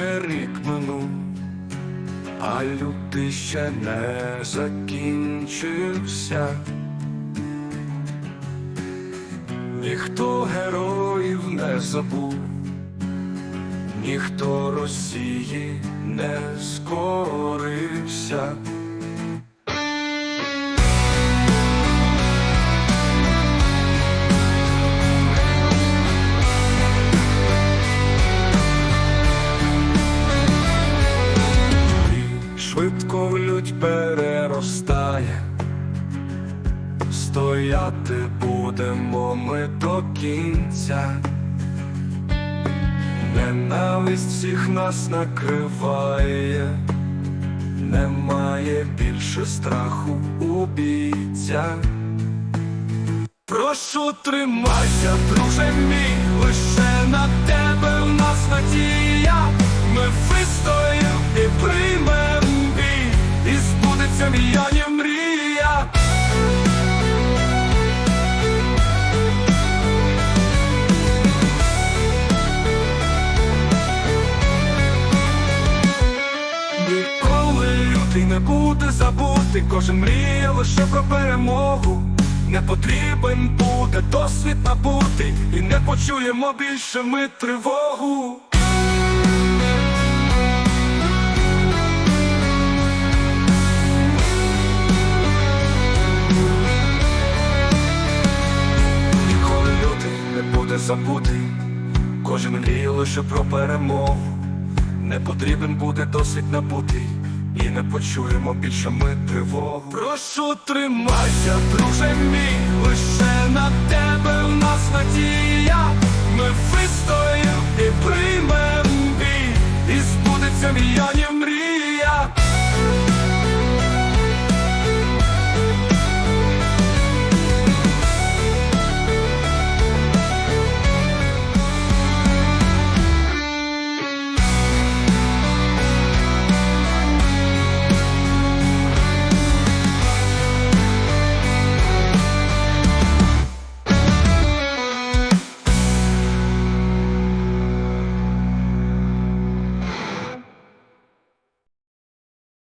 вже рік минув, а лютий ще не закінчився. Ніхто героїв не забув, ніхто Росії не скорився. Швидко в лють переростає, стояти будемо ми до кінця. Ненависть всіх нас накриває, немає більше страху у бійця. Прошу тримайся, друже мій, Лютий не буде забути, кожен мріє лише про перемогу. Не потрібен буде досвід набути, і не почуємо більше ми тривогу. Ніколи лютий не буде забутий, кожен мріє лише про перемогу. Не потрібен буде досвід набутий, і не почуємо більше ми тривогу. Прошу тримайся, друже мій, лише на тебе в нас надія. Ми вистоїм і приймем бій, і збудеться мільйонів.